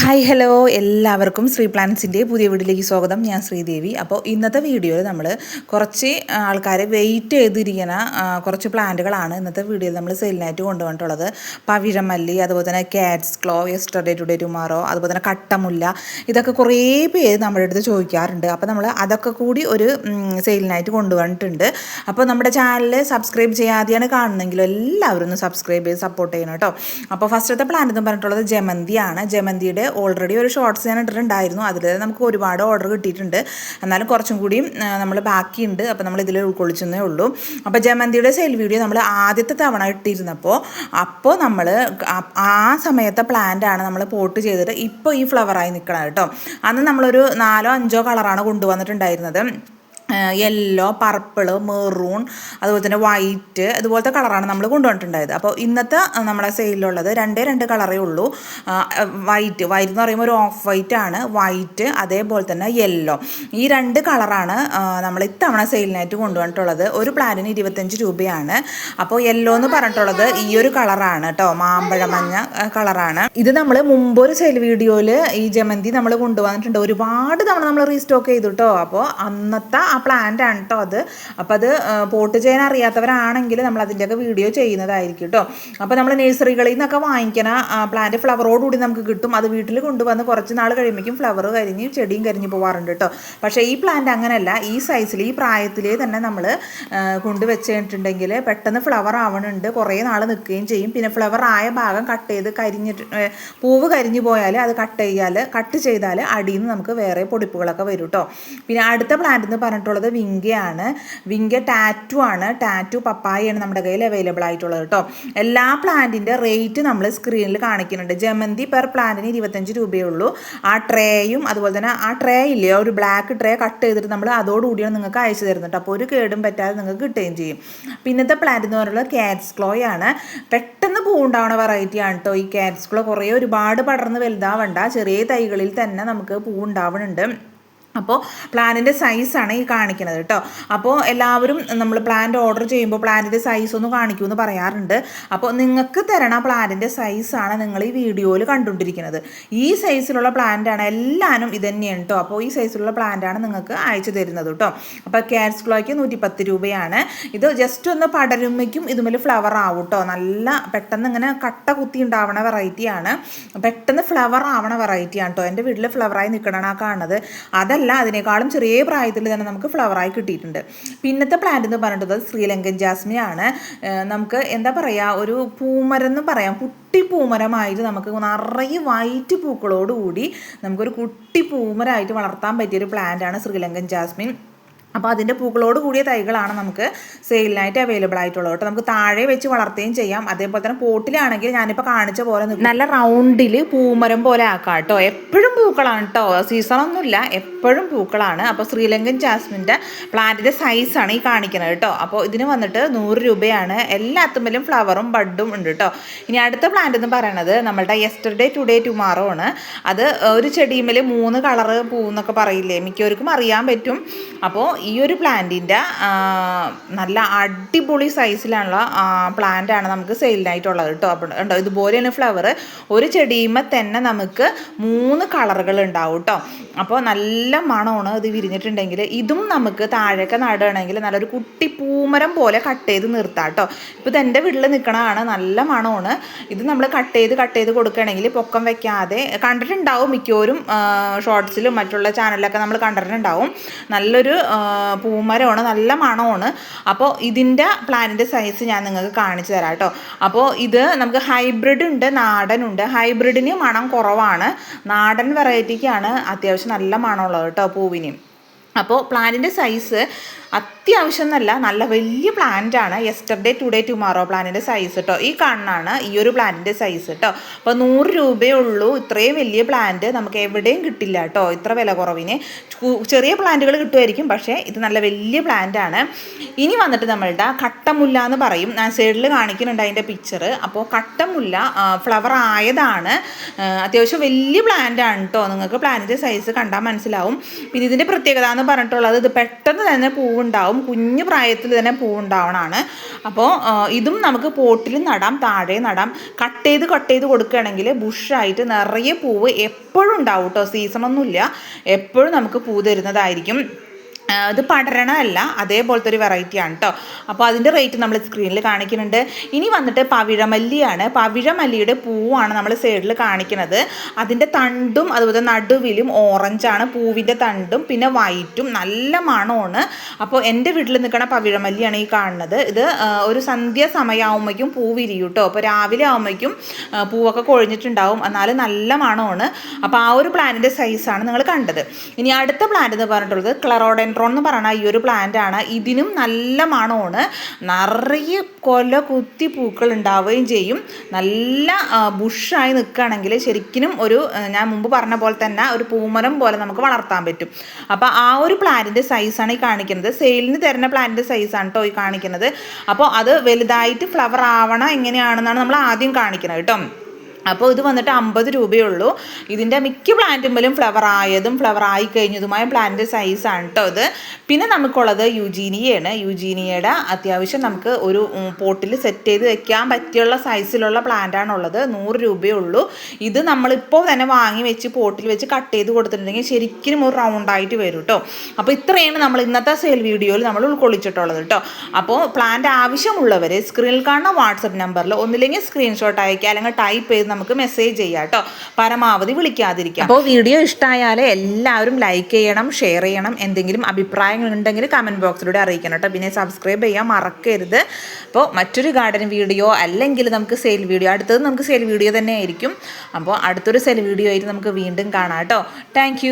Hi hello എല്ലാവർക്കും ശ്രീ പ്ലാൻസിന്റെ പുതിയ വീട്ടിലേക്ക് സ്വാഗതം. ഞാൻ ശ്രീദേവി. അപ്പോൾ ഇന്നത്തെ വീഡിയോയിൽ നമ്മൾ കുറച്ച് ആൾക്കാരെ വെയിറ്റ് ചെയ്തിരിക്കുന്ന കുറച്ച് പ്ലാന്റുകളാണ് ഇന്നത്തെ വീഡിയോയിൽ നമ്മൾ സെയിലിനായിട്ട് കൊണ്ടുവന്നിട്ടുള്ളത്. പവിഴമല്ലി അതുപോലെ തന്നെ cat's claw yesterday today tomorrow അതുപോലെ തന്നെ കട്ടമുല്ല ഇതൊക്കെ കുറേ പേര് നമ്മുടെ അടുത്ത് ചോദിക്കാറുണ്ട്. അപ്പോൾ നമ്മൾ അതൊക്കെ കൂടി ഒരു സെയിലിനായിട്ട് കൊണ്ടുവന്നിട്ടുണ്ട്. അപ്പോൾ നമ്മുടെ ചാനൽ സബ്സ്ക്രൈബ് ചെയ്യാതെയാണ് കാണുന്നെങ്കിലും എല്ലാവരും ഒന്ന് സബ്സ്ക്രൈബ് ചെയ്ത് സപ്പോർട്ട് ചെയ്യണം കേട്ടോ. അപ്പോൾ ഫസ്റ്റത്തെ പ്ലാന്റ് എന്ന് പറഞ്ഞിട്ടുള്ളത് ജമന്തിയാണ്. ജമന്തിയുടെ ഓൾറെഡി ഒരു ഷോർട്സ് ഞാൻ ഇട്ടിട്ടുണ്ടായിരുന്നു. അതിൽ നമുക്ക് ഒരുപാട് ഓർഡർ കിട്ടിയിട്ടുണ്ട്. എന്നാലും കുറച്ചും കൂടി നമ്മൾ ബാക്കിയുണ്ട്. അപ്പോൾ നമ്മൾ ഇതിൽ ഉൾക്കൊള്ളിച്ചെന്നേ ഉള്ളൂ. അപ്പോൾ ജമന്തിയുടെ സെയിൽ വീഡിയോ നമ്മൾ ആദ്യത്തെ തവണ ഇട്ടിരുന്നപ്പോൾ അപ്പോൾ നമ്മൾ ആ സമയത്തെ പ്ലാന്റാണ് നമ്മൾ പോട്ട് ചെയ്തിട്ട് ഇപ്പോൾ ഈ ഫ്ലവറായി നിൽക്കണം കേട്ടോ. അന്ന് നമ്മളൊരു നാലോ അഞ്ചോ കളറാണ് കൊണ്ടുവന്നിട്ടുണ്ടായിരുന്നത്. യെല്ലോ പർപ്പിൾ മെറൂൺ അതുപോലെ തന്നെ വൈറ്റ് അതുപോലത്തെ കളറാണ് നമ്മൾ കൊണ്ടുവന്നിട്ടുണ്ടായത്. അപ്പോൾ ഇന്നത്തെ നമ്മുടെ സെയിലുള്ളത് രണ്ടേ രണ്ട് കളറേ ഉള്ളൂ. വൈറ്റ് വൈറ്റ് എന്ന് പറയുമ്പോൾ ഒരു ഓഫ് വൈറ്റ് ആണ്. വൈറ്റ് അതേപോലെ തന്നെ യെല്ലോ ഈ രണ്ട് കളറാണ് നമ്മൾ ഇത്തവണ സെയിലിനായിട്ട് കൊണ്ടുവന്നിട്ടുള്ളത്. ഒരു പ്ലാനിന് ഇരുപത്തഞ്ച് രൂപയാണ്. അപ്പോൾ യെല്ലോ എന്ന് പറഞ്ഞിട്ടുള്ളത് ഈ ഒരു കളറാണ് കേട്ടോ മാമ്പഴ മഞ്ഞ കളറാണ് ഇത് നമ്മൾ മുമ്പ് ഒരു സെയിൽ വീഡിയോയിൽ ഈ ജമന്തി നമ്മൾ കൊണ്ടുവന്നിട്ടുണ്ട്. ഒരുപാട് തവണ നമ്മൾ റീസ്റ്റോക്ക് ചെയ്തു കേട്ടോ അപ്പോൾ അന്നത്തെ ആ പ്ലാന്റ് ആണ് കേട്ടോ അത്. അപ്പോൾ അത് പോട്ട് ചെയ്യാൻ അറിയാത്തവരാണെങ്കിൽ നമ്മൾ അതിന്റെയൊക്കെ വീഡിയോ ചെയ്യുന്നതായിരിക്കും കേട്ടോ അപ്പോൾ നമ്മൾ നഴ്സറികളിൽ നിന്നൊക്കെ വാങ്ങിക്കണ പ്ലാന്റ് ഫ്ലവറോടുകൂടി നമുക്ക് കിട്ടും. അത് വീട്ടിൽ കൊണ്ടുവന്ന് കുറച്ച് നാൾ കഴിയുമ്പോഴേക്കും ഫ്ലവർ കരിഞ്ഞ് ചെടിയും കരിഞ്ഞ് പോവാറുണ്ട് കേട്ടോ പക്ഷേ ഈ പ്ലാന്റ് അങ്ങനെയല്ല. ഈ സൈസിൽ ഈ പ്രായത്തിലേ തന്നെ നമ്മൾ കൊണ്ടുവച്ചിട്ടുണ്ടെങ്കിൽ പെട്ടെന്ന് ഫ്ലവർ ആവണുണ്ട്. കുറേ നാൾ നിൽക്കുകയും ചെയ്യും. പിന്നെ ഫ്ലവർ ആയ ഭാഗം കട്ട് ചെയ്ത് കരിഞ്ഞിട്ട് പൂവ് കരിഞ്ഞു പോയാൽ അത് കട്ട് ചെയ്യാൽ കട്ട് ചെയ്താൽ അടിയിൽ നിന്ന് നമുക്ക് വേറെ പൊടിപ്പുകളൊക്കെ വരും കേട്ടോ പിന്നെ അടുത്ത പ്ലാന്റ് എന്ന് പറഞ്ഞിട്ടുള്ളത് വിങ്കയാണ്. വിങ്ക ടാറ്റു ആണ്. ടാറ്റു പപ്പായാണ് നമ്മുടെ കയ്യിൽ അവൈലബിൾ ആയിട്ടുള്ളത് കേട്ടോ എല്ലാ പ്ലാന്റിന്റെ റേറ്റ് നമ്മൾ സ്ക്രീനിൽ കാണിക്കുന്നുണ്ട്. ജമന്തി പെർ പ്ലാന്റിന് ഇരുപത്തഞ്ച് രൂപയേ ഉള്ളൂ ആ ട്രേയും അതുപോലെ തന്നെ ആ ട്രേ ഇല്ലേ? ഒരു ബ്ലാക്ക് ട്രേ കട്ട് ചെയ്തിട്ട് നമ്മൾ അതോടുകൂടിയാണ് നിങ്ങൾക്ക് അയച്ചു തരുന്നുണ്ട് അപ്പോൾ ഒരു കേടും പറ്റാതെ നിങ്ങൾക്ക് കിട്ടുകയും ചെയ്യും. പിന്നത്തെ പ്ലാന്റ് എന്ന് പറയുന്നത് കാറ്റ്സ് ക്ലോ ആണ്. പെട്ടെന്ന് പൂവുണ്ടാവുന്ന വെറൈറ്റി ആണ് കേട്ടോ ഈ കാറ്റ്സ് ക്ലോ കുറേ ഒരുപാട് പടർന്ന് വലുതാവണ്ട. ചെറിയ തൈകളിൽ തന്നെ നമുക്ക് പൂവുണ്ടാവുന്നുണ്ട് അപ്പോൾ പ്ലാനിന്റെ സൈസാണ് ഈ കാണിക്കുന്നത് കേട്ടോ അപ്പോൾ എല്ലാവരും നമ്മൾ പ്ലാന്റ് ഓർഡർ ചെയ്യുമ്പോൾ പ്ലാനിന്റെ സൈസ് ഒന്ന് കാണിക്കുമെന്ന് പറയാറുണ്ട്. അപ്പോൾ നിങ്ങൾക്ക് തരണ പ്ലാനിന്റെ സൈസാണ് നിങ്ങൾ ഈ വീഡിയോയിൽ കണ്ടുകൊണ്ടിരിക്കുന്നത്. ഈ സൈസിലുള്ള പ്ലാന്റാണ് എല്ലാവരും ഇത് തന്നെയാണ് കേട്ടോ അപ്പോൾ ഈ സൈസിലുള്ള പ്ലാന്റാണ് നിങ്ങൾക്ക് അയച്ചു തരുന്നത് കേട്ടോ അപ്പോൾ ക്യാറ്റ്സ് ക്ലോയ്ക്ക് നൂറ്റിപ്പത്ത് രൂപയാണ്. ഇത് ജസ്റ്റ് ഒന്ന് പടരുമ്മയ്ക്കും ഇതുമേൽ ഫ്ലവർ ആവും കേട്ടോ നല്ല പെട്ടെന്ന് ഇങ്ങനെ കട്ട കുത്തി ഉണ്ടാവണ വെറൈറ്റിയാണ് പെട്ടെന്ന് ഫ്ലവർ ആവണ വെറൈറ്റിയാണ് കേട്ടോ എന്റെ വീട്ടിൽ ഫ്ലവറായി നിൽക്കണ കാണുന്നത്. അതല്ല അതിനേക്കാളും ചെറിയ പ്രായത്തിൽ തന്നെ നമുക്ക് ഫ്ലവറായി കിട്ടിയിട്ടുണ്ട്. പിന്നത്തെ പ്ലാന്റ് എന്ന് പറയുന്നത് ശ്രീലങ്കൻ ജാസ്മിൻ ആണ്. നമുക്ക് എന്താ പറയുക ഒരു പൂമരം എന്ന് പറയാം. കുട്ടി പൂമരമായിട്ട് നമുക്ക് നിറയെ വൈറ്റ് പൂക്കളോടുകൂടി നമുക്കൊരു കുട്ടി പൂമരമായിട്ട് വളർത്താൻ പറ്റിയൊരു പ്ലാന്റാണ് ശ്രീലങ്കൻ ജാസ്മിൻ. അപ്പോൾ അതിന്റെ പൂക്കളോട് കൂടിയ തൈകളാണ് നമുക്ക് സെയിലിനായിട്ട് അവൈലബിൾ ആയിട്ടുള്ളത് കേട്ടോ. നമുക്ക് താഴെ വെച്ച് വളർത്തുകയും ചെയ്യാം. അതേപോലെ തന്നെ പോട്ടിലാണെങ്കിൽ ഞാനിപ്പോൾ കാണിച്ച പോലെ നല്ല റൗണ്ടിൽ പൂമരം പോലെ ആക്കാം കേട്ടോ. എപ്പോഴും പൂക്കളാണ് കേട്ടോ. സീസണൊന്നുമില്ല എപ്പോഴും പൂക്കളാണ്. അപ്പോൾ ശ്രീലങ്കൻ ജാസ്മിന്റെ പ്ലാന്റിന്റെ സൈസാണ് ഈ കാണിക്കുന്നത് കേട്ടോ. അപ്പോൾ ഇതിന് വന്നിട്ട് നൂറ് രൂപയാണ്. എല്ലാത്തുമ്മിലും ഫ്ലവറും ബഡും ഉണ്ട് കേട്ടോ. ഇനി അടുത്ത പ്ലാന്റ് എന്ന് പറയുന്നത് നമ്മളുടെ യെസ്റ്റർഡേ ടുഡേ ടുമാറോ ആണ്. അത് ഒരു ചെടിയുമ്പോൾ മൂന്ന് കളറ് പൂന്നൊക്കെ പറയില്ലേ? മിക്കവർക്കും അറിയാൻ പറ്റും. അപ്പോൾ ഈ ഒരു പ്ലാന്റിന്റെ നല്ല അടിപൊളി സൈസിലുള്ള പ്ലാന്റാണ് നമുക്ക് സെയിലിനായിട്ടുള്ളത് കേട്ടോ. അപ്പോൾ ഉണ്ടോ ഇതുപോലെയാണ് ഫ്ലവർ ഒരു ചെടിയുമ്പോൾ തന്നെ നമുക്ക് മൂന്ന് കളറുകൾ ഉണ്ടാവും കേട്ടോ. അപ്പോൾ നല്ല മണമാണ് ഇത് വിരിഞ്ഞിട്ടുണ്ടെങ്കിൽ ഇതും നമുക്ക് താഴേക്ക് നടുകയാണെങ്കിൽ നല്ലൊരു കുട്ടി പൂമരം പോലെ കട്ട് ചെയ്ത് നിർത്താം കേട്ടോ. ഇപ്പോൾ ഇത് എന്റെ വീട്ടിൽ നിൽക്കണതാണ് നല്ല മണമാണ്. ഇത് നമ്മൾ കട്ട് ചെയ്ത് കട്ട് ചെയ്ത് കൊടുക്കുകയാണെങ്കിൽ പൊക്കം വെക്കാതെ കണ്ടിട്ടുണ്ടാവും മിക്കവരും ഷോർട്സിലും മറ്റുള്ള ചാനലിലൊക്കെ നമ്മൾ കണ്ടിട്ടുണ്ടാവും. നല്ലൊരു പൂമരമാണ് നല്ല മണമാണ്. അപ്പോൾ ഇതിന്റെ പ്ലാനിന്റെ സൈസ് ഞാൻ നിങ്ങൾക്ക് കാണിച്ചു തരാം കേട്ടോ. അപ്പോൾ ഇത് നമുക്ക് ഹൈബ്രിഡ് ഉണ്ട് നാടനുണ്ട് ഹൈബ്രിഡിന് മണം കുറവാണ്. നാടൻ വെറൈറ്റിക്കാണ് അത്യാവശ്യം നല്ല മണമുള്ളത് കേട്ടോ പൂവിന്. അപ്പോൾ പ്ലാനിന്റെ സൈസ് അത്യാവശ്യം എന്നല്ല നല്ല വലിയ പ്ലാന്റാണ് യെസ്റ്റർഡേ ടുഡേ ടുമാറോ പ്ലാനിന്റെ സൈസ് കേട്ടോ ഈ കണ്ണാണ് ഈ ഒരു പ്ലാന്റിന്റെ സൈസ് കേട്ടോ അപ്പോൾ നൂറ് രൂപയേ ഉള്ളൂ. ഇത്രയും വലിയ പ്ലാന്റ് നമുക്ക് എവിടെയും കിട്ടില്ല കേട്ടോ ഇത്ര വില കുറവിന്. ചെറിയ പ്ലാന്റുകൾ കിട്ടുമായിരിക്കും. പക്ഷേ ഇത് നല്ല വലിയ പ്ലാന്റാണ് ഇനി വന്നിട്ട് നമ്മളുടെ കട്ടമുല്ല എന്ന് പറയും. ഞാൻ സൈഡിൽ കാണിക്കുന്നുണ്ട് അതിന്റെ പിക്ചർ അപ്പോൾ കട്ടമുല്ല ഫ്ലവർ ആയതാണ്. അത്യാവശ്യം വലിയ പ്ലാന്റ് ആണ് കേട്ടോ നിങ്ങൾക്ക് പ്ലാന്റിന്റെ സൈസ് കണ്ടാൽ മനസ്സിലാവും. പിന്നെ ഇതിന്റെ പ്രത്യേകത എന്ന് പറഞ്ഞിട്ടുള്ളത് ഇത് പെട്ടെന്ന് തന്നെ പൂവുണ്ടാവും. കുഞ്ഞു പ്രായത്തിൽ തന്നെ പൂവുണ്ടാവണമാണ് അപ്പോൾ ഇതും നമുക്ക് പോട്ടിൽ നടാം താഴെ നടാം. കട്ട് ചെയ്ത് കട്ട് ചെയ്ത് കൊടുക്കുകയാണെങ്കിൽ ബുഷായിട്ട് നിറയെ പൂവ് എപ്പോഴും ഉണ്ടാവും കേട്ടോ സീസണൊന്നുമില്ല എപ്പോഴും നമുക്ക് പൂ തരുന്നതായിരിക്കും. ഇത് പടരണമല്ല അതേപോലത്തെ ഒരു വെറൈറ്റി ആണ് കേട്ടോ അപ്പോൾ അതിന്റെ റേറ്റ് നമ്മൾ സ്ക്രീനിൽ കാണിക്കുന്നുണ്ട്. ഇനി വന്നിട്ട് പവിഴമല്ലിയാണ്. പവിഴമല്ലിയുടെ പൂവാണ് നമ്മൾ സൈഡിൽ കാണിക്കുന്നത്. അതിന്റെ തണ്ടും അതുപോലെ നടുവിലും ഓറഞ്ചാണ് പൂവിന്റെ തണ്ടും പിന്നെ വൈറ്റും നല്ല മണമാണ്. അപ്പോൾ എന്റെ വീട്ടിൽ നിൽക്കുന്ന പവിഴമല്ലിയാണ് ഈ കാണുന്നത്. ഇത് ഒരു സന്ധ്യ സമയമാകുമ്പോഴേക്കും പൂ വിരിയും കേട്ടോ അപ്പോൾ രാവിലെ ആകുമ്പോഴേക്കും പൂവൊക്കെ കൊഴിഞ്ഞിട്ടുണ്ടാവും. എന്നാലും നല്ല മണമാണ്. അപ്പോൾ ആ ഒരു പ്ലാന്റിന്റെ സൈസാണ് നിങ്ങൾ കണ്ടത്. ഇനി അടുത്ത പ്ലാന്റ് എന്ന് പറഞ്ഞിട്ടുള്ളത് ക്ലറോഡെൻഡ്രോൺ എന്ന് പറയുന്ന ഈ ഒരു പ്ലാന്റ് ആണ്. ഇതിനും നല്ല മണമാണ്. നിറയെ കൊല കുത്തി പൂക്കൾ ഉണ്ടാവുകയും ചെയ്യും. നല്ല ബുഷായി നിൽക്കുകയാണെങ്കിൽ ശരിക്കും ഒരു ഞാൻ മുമ്പ് പറഞ്ഞ പോലെ തന്നെ ഒരു പൂമരം പോലെ നമുക്ക് വളർത്താൻ പറ്റും. അപ്പോൾ ആ ഒരു പ്ലാന്റിന്റെ സൈസാണ് ഈ കാണിക്കുന്നത്. സെയിലിന് തരുന്ന പ്ലാന്റിന്റെ സൈസാണ് കേട്ടോ ഈ കാണിക്കുന്നത്. അപ്പോൾ അത് വലുതായിട്ട് ഫ്ലവർ ആവണം എങ്ങനെയാണെന്നാണ് നമ്മൾ ആദ്യം കാണിക്കുന്നത് കേട്ടോ അപ്പോൾ ഇത് വന്നിട്ട് അമ്പത് രൂപയേ ഉള്ളൂ ഇതിന്റെ മിക്ക പ്ലാന്റുമ്പോഴും ഫ്ലവർ ആയതും ഫ്ലവർ ആയി കഴിഞ്ഞതുമായ പ്ലാന്റ് സൈസാണ് കേട്ടോ ഇത്. പിന്നെ നമുക്കുള്ളത് യുജീനിയയാണ് യുജീനിയയുടെ അത്യാവശ്യം നമുക്ക് ഒരു പോട്ടിൽ സെറ്റ് ചെയ്ത് വെക്കാൻ പറ്റിയുള്ള സൈസിലുള്ള പ്ലാന്റ് ആണുള്ളത്. നൂറ് രൂപയേ ഉള്ളൂ ഇത് നമ്മളിപ്പോൾ തന്നെ വാങ്ങി വെച്ച് പോട്ടിൽ വെച്ച് കട്ട് ചെയ്ത് കൊടുത്തിട്ടുണ്ടെങ്കിൽ ശരിക്കും ഒരു റൗണ്ട് ആയിട്ട് വരും കേട്ടോ അപ്പോൾ ഇത്രയാണ് നമ്മൾ ഇന്നത്തെ സെയിൽ വീഡിയോയിൽ നമ്മൾ ഉൾക്കൊള്ളിച്ചിട്ടുള്ളത് കേട്ടോ അപ്പോൾ പ്ലാന്റ് ആവശ്യമുള്ളവർ സ്ക്രീനിൽ കാണുന്ന വാട്സപ്പ് നമ്പറിൽ ഒന്നില്ലെങ്കിൽ സ്ക്രീൻഷോട്ട് അയക്കുക അല്ലെങ്കിൽ ടൈപ്പ് ചെയ്ത് നമുക്ക് മെസ്സേജ് ചെയ്യാം കേട്ടോ. പരമാവധി വിളിക്കാതിരിക്കാം. അപ്പോൾ വീഡിയോ ഇഷ്ടമായാൽ എല്ലാവരും ലൈക്ക് ചെയ്യണം ഷെയർ ചെയ്യണം എന്തെങ്കിലും അഭിപ്രായങ്ങൾ ഉണ്ടെങ്കിൽ കമന്റ് ബോക്സിലൂടെ അറിയിക്കണം കേട്ടോ. പിന്നെ സബ്സ്ക്രൈബ് ചെയ്യാൻ മറക്കരുത്. അപ്പോൾ മറ്റൊരു ഗാർഡൻ വീഡിയോ അല്ലെങ്കിൽ നമുക്ക് സെയിൽ വീഡിയോ അടുത്തത് നമുക്ക് സെയിൽ വീഡിയോ തന്നെ ആയിരിക്കും. അപ്പോൾ അടുത്തൊരു സെയിൽ വീഡിയോ ആയിട്ട് നമുക്ക് വീണ്ടും കാണാം കേട്ടോ. താങ്ക്